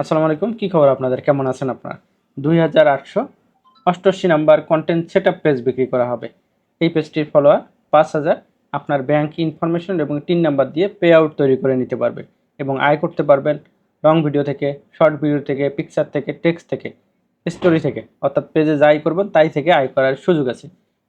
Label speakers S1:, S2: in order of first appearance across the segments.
S1: আসসালামু আলাইকুম, কী খবর আপনাদের? কেমন আছেন আপনারা? দুই হাজার আটশো অষ্টআশি number content set up page বিক্রি করা হবে। এই পেজটির ফলোয়ার পাঁচ হাজার। আপনার ব্যাংক ইনফরমেশন এবং তিন নাম্বার দিয়ে পে আউট তৈরি করে নিতে পারবে এবং আয় করতে পারবেন লং ভিডিও থেকে শর্ট ভিডিও থেকে পিকচার থেকে টেক্সট থেকে স্টোরি থেকে। অর্থাৎ পেজে যাই করবেন, তাই থেকে আয় করার সুযোগ আছে।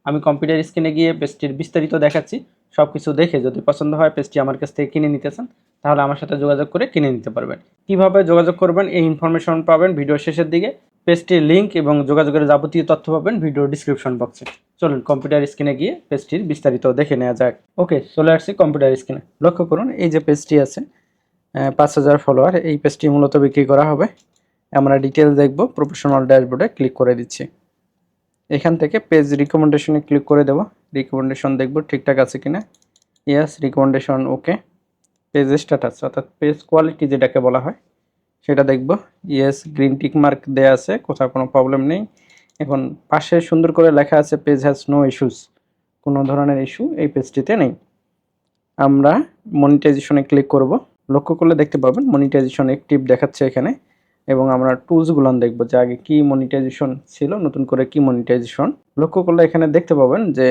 S1: আমি কম্পিউটার স্ক্রিনে গিয়ে পেজটির বিস্তারিত দেখাচ্ছি। সব কিছু দেখে যদি পছন্দ হয় পেজটি আমার কাছ থেকে কিনে নিতে চান, তাহলে আমার সাথে যোগাযোগ করে কিনে নিতে পারবেন। কীভাবে যোগাযোগ করবেন এই ইনফরমেশন পাবেন ভিডিও শেষের দিকে। পেজটির লিঙ্ক এবং যোগাযোগের যাবতীয় তথ্য পাবেন ভিডিও ডিসক্রিপশন বক্সে চলুন কম্পিউটার স্ক্রিনে গিয়ে পেজটির বিস্তারিত দেখে নেওয়া যাক। ওকে চলে আসছি কম্পিউটার স্ক্রিনে লক্ষ্য করুন, এই যে পেজটি আছে পাঁচ হাজার ফলোয়ার এই পেজটি মূলত বিক্রি করা হবে। আমরা ডিটেলস দেখব প্রফেশনাল ড্যাশবোর্ডে ক্লিক করে দিচ্ছি। এখান থেকে পেজ রিকমেন্ডেশনে ক্লিক করে দেবো। রিকমেন্ডেশন দেখব, ঠিকঠাক আছে কিনা? Yes recommendation okay page status অর্থাৎ পেজ কোয়ালিটি যেটাকে বলা হয়, সেটা দেখব। ইয়েস গ্রিন টিক মার্ক দেওয়া আছে, কোথাও কোনো প্রবলেম নেই। এখন পাশে সুন্দর করে লেখা আছে পেজ হ্যাজ নো ইস্যুস কোনো ধরনের ইস্যু এই পেজটিতে নেই। আমরা মনিটাইজেশনে ক্লিক করব। লক্ষ্য করলে দেখতে পাবেন মনিটাইজেশন অ্যাক্টিভ দেখাচ্ছে এখানে। এবং আমরা টুলসগুলো দেখব, যে আগে কি মনিটাইজেশন ছিল, নতুন করে কি মনিটাইজেশন লক্ষ্য করলে এখানে দেখতে পাবেন যে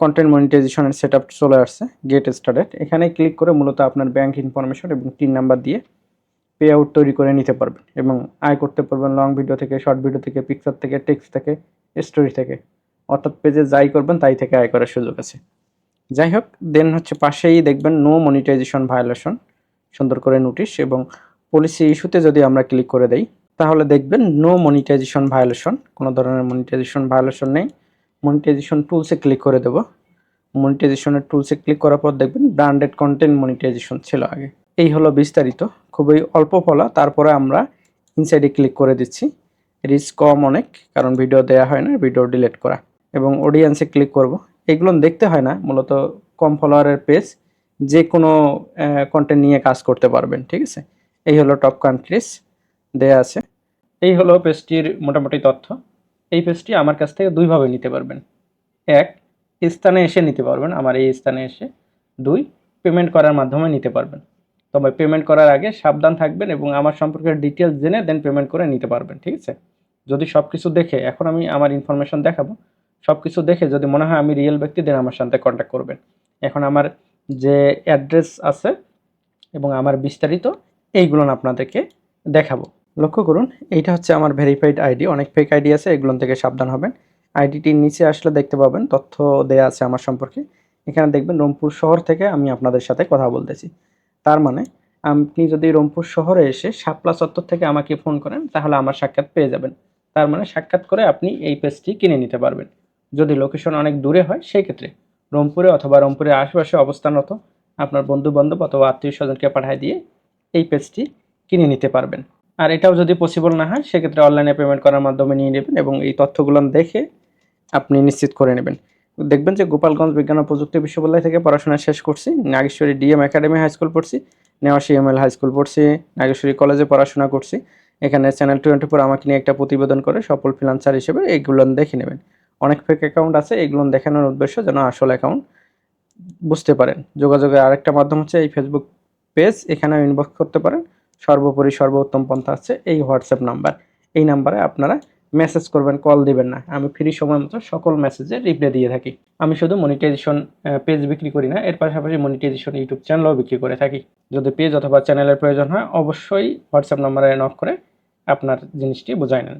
S1: কন্টেন্ট মনিটাইজেশনের সেট আপ চলে আসছে গেট স্টার্টেড এখানে ক্লিক করে মূলত আপনার ব্যাংক ইনফরমেশন এবং তিন নাম্বার দিয়ে পে আউট তৈরি করে নিতে পারবেন এবং আয় করতে পারবেন লং ভিডিও থেকে শর্ট ভিডিও থেকে পিকচার থেকে টেক্সট থেকে স্টোরি থেকে। অর্থাৎ পেজে যাই করবেন, তাই থেকে আয় করার সুযোগ আছে। যাই হোক দেন হচ্ছে পাশেই দেখবেন নো মনিটাইজেশন ভায়োলেশন সুন্দর করে নোটিশ এবং পলিসি ইস্যুতে যদি আমরা ক্লিক করে দেই, তাহলে দেখবেন নো মনিটাইজেশন ভায়োলেশন কোনো ধরনের মনিটাইজেশন ভায়োলেশন নেই। মনিটাইজেশন টুলসে ক্লিক করে দেবো। মনিটাইজেশনের টুলসে ক্লিক করার পর দেখবেন ব্র্যান্ডেড কন্টেন্ট মনিটাইজেশন ছিল আগে। এই হলো বিস্তারিত। খুবই অল্প ফলা, তারপরে আমরা ইনসাইডে ক্লিক করে দিচ্ছি। রিচ কম অনেক, কারণ ভিডিও দেওয়া হয় না ভিডিও ডিলিট করা। এবং অডিয়েন্সে ক্লিক করব। এগুলো দেখতে হয় না, মূলত কম ফলোয়ারের পেজ যে কোনো কন্টেন্ট নিয়ে কাজ করতে পারবেন, ঠিক আছে? এই হলো টপ কান্ট্রিজ দেয়া আছে। এই হলো পেজটির মোটামুটি তথ্য। এই পেজটি আমার কাছ থেকে দুইভাবে নিতে পারবেন। এক, স্থানে এসে নিতে পারবেন। আমার এই স্থানে এসে। দুই পেমেন্ট করার মাধ্যমে নিতে পারবেন। তবে পেমেন্ট করার আগে সাবধান থাকবেন এবং আমার সম্পর্কে ডিটেলস জেনে দেন পেমেন্ট করে নিতে পারবেন, ঠিক আছে? যদি সব কিছু দেখে, এখন আমি আমার ইনফরমেশন দেখাবো। সব কিছু দেখে যদি মনে হয় আমি রিয়েল ব্যক্তি দেন আমার সাথে কন্ট্যাক্ট করবেন। এখন আমার যে অ্যাড্রেস আছে এবং আমার বিস্তারিত, এইগুলো আপনাদেরকে দেখাবো। লক্ষ্য করুন, এইটা হচ্ছে আমার ভেরিফাইড আইডি অনেক ফেক আইডি আছে, এগুলো থেকে সাবধান হবেন। আইডিটির নিচে আসলে দেখতে পাবেন, তথ্য দেয়া আছে আমার সম্পর্কে। এখানে দেখবেন রংপুর শহর থেকে আমি আপনাদের সাথে কথা বলতেছি। তার মানে আপনি যদি রংপুর শহরে এসে শাপলা চত্বর থেকে আমাকে ফোন করেন, তাহলে আমার সাক্ষাৎ পেয়ে যাবেন। তার মানে সাক্ষাৎ করে আপনি এই পেজটি কিনে নিতে পারবেন। যদি লোকেশন অনেক দূরে হয়, সেই ক্ষেত্রে রংপুরে অথবা রংপুরের আশেপাশে অবস্থানরত আপনার বন্ধু বান্ধব অথবা আত্মীয় স্বজনকে পাঠিয়ে দিয়ে এই পেজটি কিনে নিতে পারবেন। আর এটাও যদি পসিবল না হয়, সেক্ষেত্রে অনলাইনে পেমেন্ট করার মাধ্যমে নিয়ে নেবেন এবং এই তথ্যগুলো দেখে আপনি নিশ্চিত করে নেবেন। দেখবেন যে গোপালগঞ্জ বিজ্ঞান ও প্রযুক্তি বিশ্ববিদ্যালয় থেকে পড়াশোনা শেষ করছি, Nageshwari DM academy high school পড়ছি Newashi M L high school পড়ছি, নাগেশ্বরী কলেজে পড়াশোনা করছি। এখানে চ্যানেল টোয়েন্টি ফোর আমাকে নিয়ে একটা প্রতিবেদন করে, সফল ফ্রিলান্সার হিসেবে এইগুলো দেখে নেবেন। অনেক ফেক অ্যাকাউন্ট আছে, এগুলো দেখানোর উদ্দেশ্য যেন আসল অ্যাকাউন্ট বুঝতে পারেন। যোগাযোগের আরেকটা মাধ্যম হচ্ছে এই ফেসবুক পেজ এখানে ইনবক্স করতে পারেন। সর্বোপরি সর্বোত্তম পন্থা আছে এই হোয়াটসঅ্যাপ নাম্বার। এই নাম্বারে আপনারা মেসেজ করবেন কল দিবেন না। আমি ফ্রি সময় মতো সকল মেসেজে রিপ্লাই দিয়ে থাকি। আমি শুধু মনিটাইজেশন পেজ বিক্রি করি না, এর পাশাপাশি মনিটাইজেশন ইউটিউব চ্যানেলও বিক্রি করে থাকি। যদি পেজ অথবা চ্যানেলের প্রয়োজন হয়, অবশ্যই হোয়াটসঅ্যাপ নাম্বারে নক করে আপনার জিনিসটি বোঝাই নেন।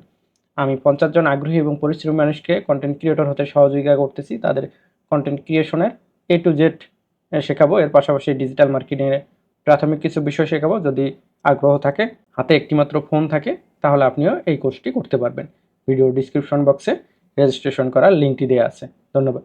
S1: আমি পঞ্চাশ জন আগ্রহী এবং পরিশ্রমী মানুষকে কন্টেন্ট ক্রিয়েটর হতে সহযোগিতা করতেছি। তাদের কন্টেন্ট ক্রিয়েশনের এ টু জেড শেখাবো। এর পাশাপাশি ডিজিটাল মার্কেটিংয়ে প্রাথমিক কিছু বিষয় শেখাবো। যদি আগ্রহ থাকে, হাতে একটিমাত্র ফোন থাকে, তাহলে আপনিও এই কোর্সটি করতে পারবেন। ভিডিও ডিসক্রিপশন বক্সে রেজিস্ট্রেশন করার লিঙ্কটি দেওয়া আছে। ধন্যবাদ।